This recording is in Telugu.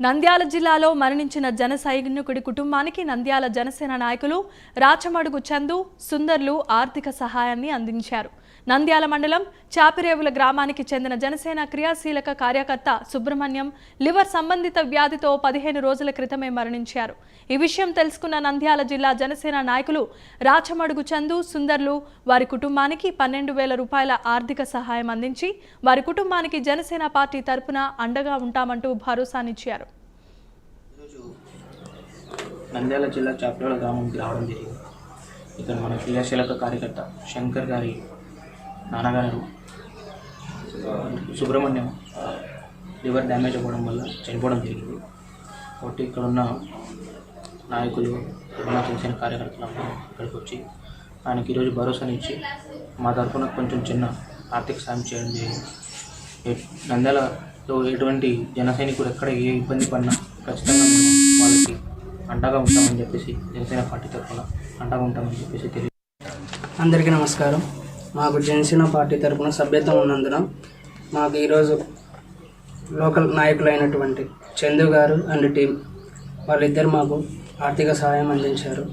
నంద్యాల జిల్లాలో మరణించిన జన సైనికుడి కుటుంబానికి నంద్యాల జనసేన నాయకులు రాచమడుగు చందు సుందర్లు ఆర్థిక సహాయాన్ని అందించారు. నంద్యాల మండలం చాపిరేవుల గ్రామానికి చెందిన జనసేన క్రియాశీలక కార్యకర్త సుబ్రహ్మణ్యం లివర్ సంబంధిత వ్యాధితో పదిహేను రోజుల క్రితమే మరణించారు. ఈ విషయం తెలుసుకున్న నంద్యాల జిల్లా జనసేన నాయకులు రాచమడుగు చందు సుందర్లు వారి కుటుంబానికి పన్నెండు వేల రూపాయల ఆర్థిక సహాయం అందించి వారి కుటుంబానికి జనసేన పార్టీ తరపున అండగా ఉంటామంటూ భరోసానిచ్చారు. నంద్యాల జిల్లా చాపిరేవుల గ్రామంకి రావడం జరిగింది. ఇక్కడ మన క్రియాశీలక కార్యకర్త శంకర్ గారి నాన్నగారు సుబ్రహ్మణ్యం లివర్ డ్యామేజ్ అవ్వడం వల్ల చనిపోవడం జరిగింది. కాబట్టి ఇక్కడ ఉన్న నాయకులు ఉన్న చేసిన కార్యకర్తలందరూ ఇక్కడికి వచ్చి ఆయనకి ఈరోజు భరోసానిచ్చి మా తరఫున కొంచెం చిన్న ఆర్థిక సాయం చేయడం జరిగింది. నంద్యాలలో ఎటువంటి జన సైనికుడు ఎక్కడ ఏ ఇబ్బంది పడినా ఖచ్చితంగా వాళ్ళకి అండగా ఉంటామని చెప్పేసి జనసేన పార్టీ తరఫున అండగా ఉంటామని చెప్పేసి తెలియ అందరికీ నమస్కారం. మాకు జనసేన పార్టీ తరపున సభ్యత్వం ఉన్నందున మాకు ఈరోజు లోకల్ నాయకులైనటువంటి చందు గారు అండ్ టీం వాళ్ళిద్దరు మాకు ఆర్థిక సహాయం అందించారు.